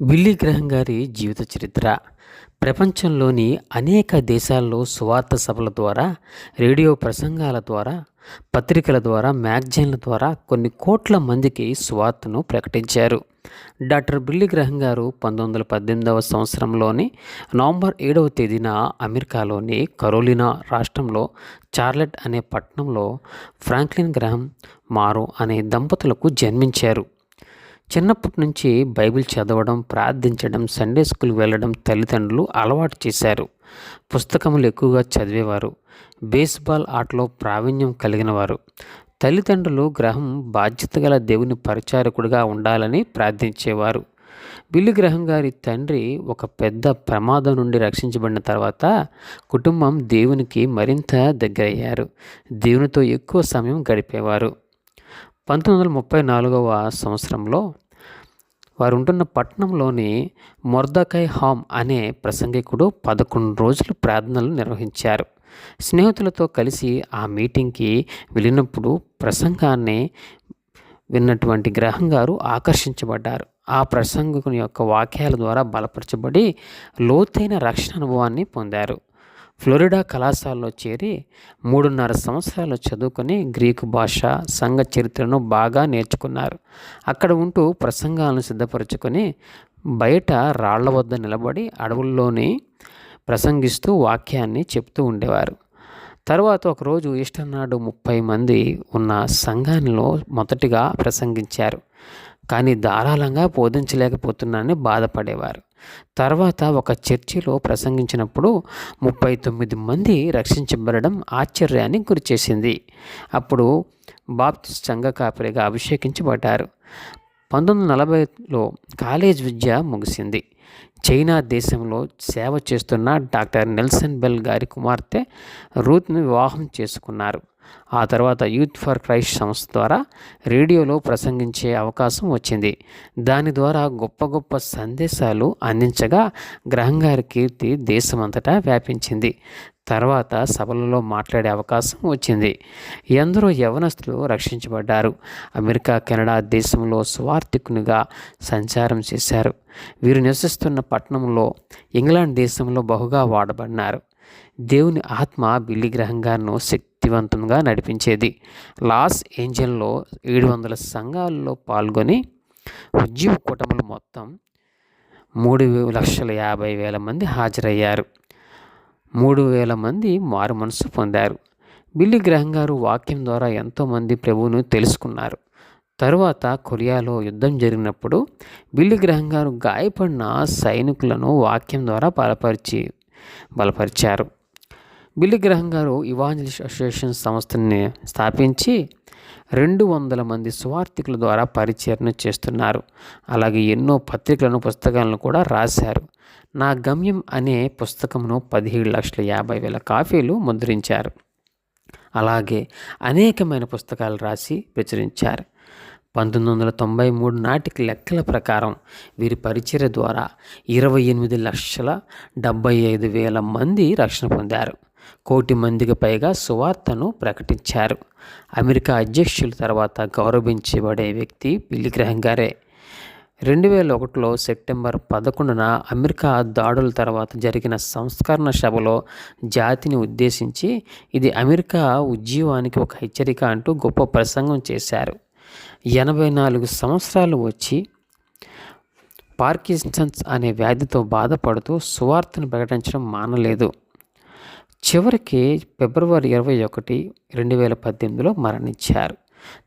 Willi గ్రహం గారి జీవిత చరిత్ర. ప్రపంచంలోని అనేక దేశాల్లో సువార్త సభల ద్వారా రేడియో ప్రసంగాల ద్వారా పత్రికల ద్వారా మ్యాగజైన్ల ద్వారా కొన్ని కోట్ల మందికి సువార్తను ప్రకటించారు. డాక్టర్ బిల్లీ గ్రహం గారు పంతొమ్మిది వందల పద్దెనిమిదవ సంవత్సరంలోని నవంబర్ ఏడవ తేదీన అమెరికాలోని కరోలినా రాష్ట్రంలో చార్లెట్ అనే పట్టణంలో ఫ్రాంక్లిన్ గ్రహం మారో అనే దంపతులకు జన్మించారు. చిన్నప్పటి నుంచి బైబిల్ చదవడం ప్రార్థించడం సండే స్కూల్ వెళ్ళడం తల్లిదండ్రులు అలవాటు చేశారు. పుస్తకములు ఎక్కువగా చదివేవారు. బేస్బాల్ ఆటలో ప్రావీణ్యం కలిగిన వారు తల్లిదండ్రులు గ్రహం బాధ్యత గల దేవుని పరిచారకుడిగా ఉండాలని ప్రార్థించేవారు. బిల్లు గ్రహం గారి తండ్రి ఒక పెద్ద ప్రమాదం నుండి రక్షించబడిన తర్వాత కుటుంబం దేవునికి మరింత దగ్గరయ్యారు. దేవునితో ఎక్కువ సమయం గడిపేవారు. పంతొమ్మిది వందల ముప్పై నాలుగవ సంవత్సరంలో వారు ఉంటున్న పట్టణంలోని మొర్దకై హామ్ అనే ప్రసంగికుడు పదకొండు రోజులు ప్రార్థనలు నిర్వహించారు. స్నేహితులతో కలిసి ఆ మీటింగ్కి వెళ్ళినప్పుడు ప్రసంగాన్ని విన్నటువంటి గ్రహం గారు ఆకర్షించబడ్డారు. ఆ ప్రసంగకుని యొక్క వాక్యాల ద్వారా బలపరచబడి లోతైన రక్షణ అనుభవాన్ని పొందారు. ఫ్లోరిడా కళాశాలలో చేరి మూడున్నర సంవత్సరాలు చదువుకొని గ్రీకు భాష సంఘ చరిత్రను బాగా నేర్చుకున్నారు. అక్కడ ఉంటూ ప్రసంగాలను సిద్ధపరచుకొని బయట రాళ్ళ వద్ద నిలబడి అడవుల్లోని ప్రసంగిస్తూ వాక్యాన్ని చెప్తూ ఉండేవారు. తర్వాత ఒకరోజు ఈస్టర్ నాడు ముప్పై మంది ఉన్న సంఘానిలో మొదటిగా ప్రసంగించారు. కానీ ధారాళంగా బోధించలేకపోతున్నానని బాధపడేవారు. తర్వాత ఒక చర్చిలో ప్రసంగించినప్పుడు ముప్పై తొమ్మిది మంది రక్షించబడడం ఆశ్చర్యాన్ని గురిచేసింది. అప్పుడు బాప్తిస్ట్ సంఘ కాపరిగా అభిషేకించబడ్డారు. పంతొమ్మిది వందల నలభైలో కాలేజ్ విద్య ముగిసింది. చైనా దేశంలో సేవ చేస్తున్న డాక్టర్ నెల్సన్ బెల్ గారి కుమార్తె రూత్ని వివాహం చేసుకున్నారు. ఆ తర్వాత యూత్ ఫర్ క్రైస్ట్ సంస్థ ద్వారా రేడియోలో ప్రసంగించే అవకాశం వచ్చింది. దాని ద్వారా గొప్ప గొప్ప సందేశాలు అందించగా గ్రహంగారి కీర్తి దేశమంతటా వ్యాపించింది. తర్వాత సభలలో మాట్లాడే అవకాశం వచ్చింది. ఎందరో యవనస్తులు రక్షించబడ్డారు. అమెరికా కెనడా దేశంలో స్వార్థికునిగా సంచారం చేశారు. వీరు నివసిస్తున్న పట్టణంలో ఇంగ్లాండ్ దేశంలో బహుగా వాడబడినారు. దేవుని ఆత్మ బిల్లి గ్రహంగాను శక్తివంతంగా నడిపించేది. లాస్ ఏంజల్లో ఏడు వందల సంఘాల్లో పాల్గొని ఉద్యోగ కూటములు మొత్తం మూడు లక్షల యాభై వేల మంది హాజరయ్యారు. మూడు వేల మంది మారు మనసు పొందారు. బిల్లి గ్రహం గారు వాక్యం ద్వారా ఎంతోమంది ప్రభువును తెలుసుకున్నారు. తరువాత కొరియాలో యుద్ధం జరిగినప్పుడు బిల్లి గ్రహం గారు గాయపడిన సైనికులను వాక్యం ద్వారా బలపరిచి బలపరిచారు. బిల్లి గ్రహం గారు ఇవాంజలిస్ట్ అసోసియేషన్ సంస్థని స్థాపించి రెండు వందల మంది స్వార్థికుల ద్వారా పరిచయను చేస్తున్నారు. అలాగే ఎన్నో పత్రికలను పుస్తకాలను కూడా రాశారు. నా గమ్యం అనే పుస్తకమును పదిహేడు లక్షల యాభై వేల కాపీలు ముద్రించారు. అలాగే అనేకమైన పుస్తకాలు రాసి ప్రచురించారు. పంతొమ్మిది వందల తొంభై మూడు నాటికి లెక్కల ప్రకారం వీరి పరిచయ ద్వారా ఇరవై ఎనిమిది లక్షల డెబ్బై ఐదు వేల మంది రక్షణ పొందారు. కోటి మందికి పైగా సువార్తను ప్రకటించారు. అమెరికా అధ్యక్షుల తర్వాత గౌరవించబడే వ్యక్తి బిల్లి గ్రహం గారే. రెండు వేల ఒకటిలో సెప్టెంబర్ పదకొండున అమెరికా దాడుల తర్వాత జరిగిన సంస్కరణ సభలో జాతిని ఉద్దేశించి ఇది అమెరికా ఉద్యమానికి ఒక హెచ్చరిక అంటూ గొప్ప ప్రసంగం చేశారు. ఎనభై నాలుగు సంవత్సరాలు వచ్చి పార్కిన్సన్స్ అనే వ్యాధితో బాధపడుతూ సువార్తను ప్రకటించడం మానలేదు. చివరికి ఫిబ్రవరి ఇరవై ఒకటి రెండు వేల పద్దెనిమిదిలో మరణించారు.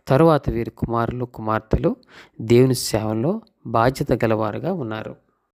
తరువాత వీరి కుమారులు కుమార్తెలు దేవుని సేవలో బాధ్యత గలవారుగా ఉన్నారు.